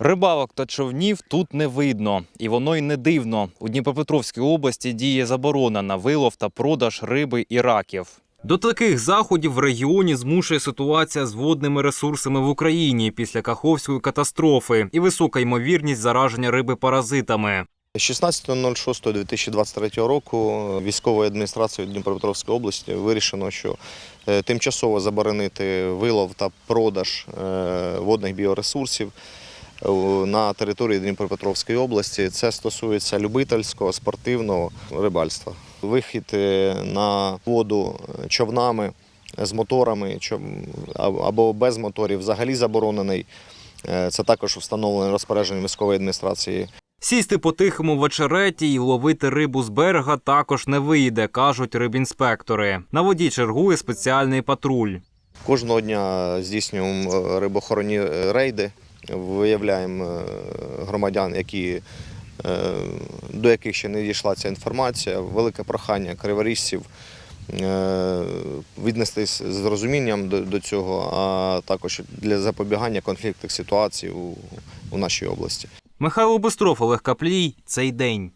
Рибалок та човнів тут не видно, і воно й не дивно. У Дніпропетровській області діє заборона на вилов та продаж риби і раків. До таких заходів в регіоні змушує ситуація з водними ресурсами в Україні після Каховської катастрофи і висока ймовірність зараження риби паразитами. 16.06.2023 року військовою адміністрацією Дніпропетровської області вирішено, що е, тимчасово заборонити вилов та продаж е, водних біоресурсів е, на території Дніпропетровської області. Це стосується любительського спортивного рибальства. Вихід е, на воду човнами з моторами або без моторів взагалі заборонений. Е, Це також встановлено розпорядженням військової адміністрації Сісти по тихому в очереті і ловити рибу з берега також не вийде, кажуть рибінспектори. На воді чергує спеціальний патруль. Кожного дня здійснюємо е, рибохоронні рейди, виявляємо е, громадян, які, е, до яких ще не дійшла ця інформація. Велике прохання криворіжців е, віднестись з розумінням до, до цього, а також для запобігання конфліктних ситуацій у, у нашій області. Михайло Бистров, Олег Каплій. Цей день.